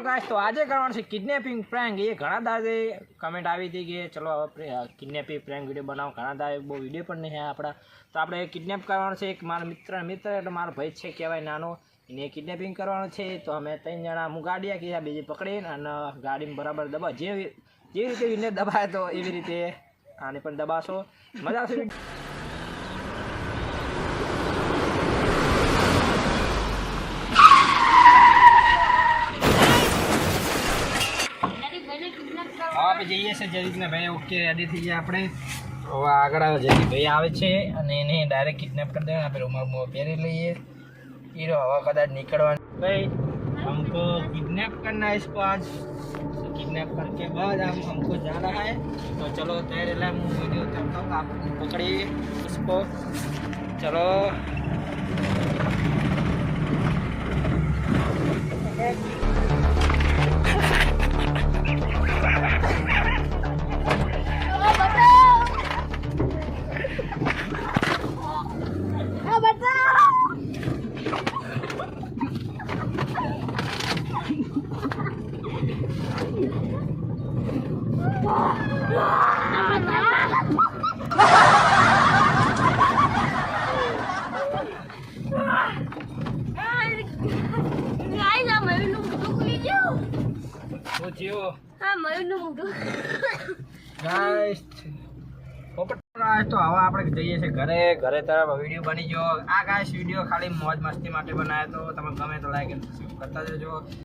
Guys તો આજે કરવાનું છે કિડનેપિંગ પ્રેન્ક એ ઘણા દાદે કમેન્ટ આવી હતી કે ચલો હવે કિડનેપિંગ પ્રેન્ક વીડિયો બનાવો. ઘણા દાડે બહુ વીડિયો પણ નહીં આપણા. તો આપણે કિડનેપ કરવાનું છે. એક મારા મિત્ર મિત્ર એટલે મારો ભાઈ છે, કહેવાય નાનો. એને કિડનેપિંગ કરવાનું છે. તો અમે ત્રણ જણા હું ગાડી આખી બીજી પકડીને અને ગાડીમાં બરાબર દબા જે જે રીતે વિને દબાય તો એવી રીતે આને પણ દબાશો. મજા આવશે. આપણે જઈએ છીએ જયદીપને ભાઈ ઓકે રેડી થઈ ગયા આપણે હવે આગળ આવે જયદીપ ભાઈ આવે છે અને એને ડાયરેક્ટ કિડનેપ કરી દેવાના આપણે રૂમાલ રૂમાલ પહેરી લઈએ હીરો હવે કદાચ નીકળવાનું ભાઈ हमको किडनैप करना है इसको आज तो किडनैप करके बाद हम हमको जाना है तो चलो तेरे लिए मैं वीडियो करता हूँ आप पकड़िए उसको चलो હવે આપણે જઈએ છીએ ઘરે ઘરે તરફ વીડિયો બની ગયો આ ગાઈસ વીડિયો ખાલી મોજ મસ્તી માટે બનાવ્યો તો તમે ગમે તો લાઈક કરતા જજો.